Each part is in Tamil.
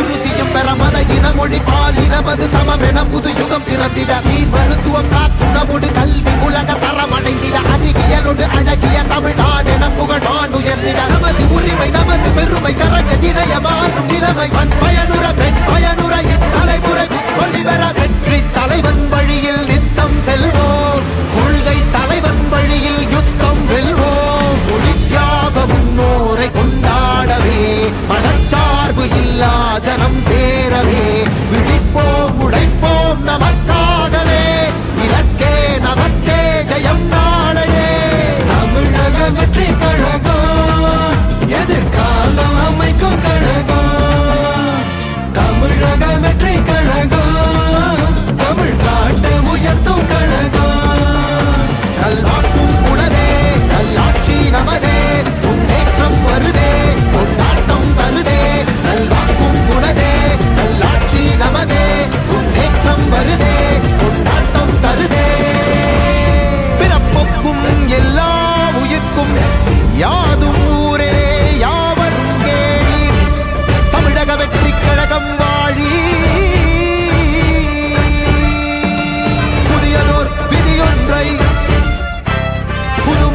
உறுதியும் பெற மத இன மொழி பால் இனமது சமமென புது யுகம் பிறந்திட. நீ மருத்துவம் காற்றுணவோடு கல்வி உலக தரமடைந்திட. அறிவியலோடு அழகிய தமிழ்நாடு என புகழ் நான் உயர்ந்திட நமது உரிமை நமது பெருமை கரக இணைய மாறும் நிலைமை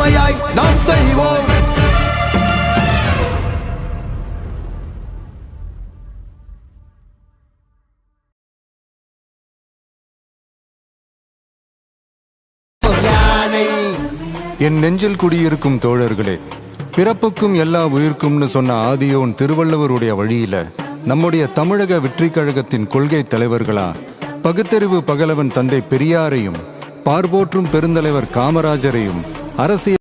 புதுமையாய் நாம் செய்வோம். என் நெஞ்சில் குடியிருக்கும் தோழர்களே பிறப்புக்கும் எல்லா உயிர்க்கும்னு சொன்ன ஆதியோன் திருவள்ளுவருடைய வழியில நம்முடைய தமிழக வெற்றிக் கழகத்தின் கொள்கை தலைவர்களா பகுத்தறிவு பகலவன் தந்தை பெரியாரையும் பார்போற்றும் பெருந்தலைவர் காமராஜரையும் அரசியல்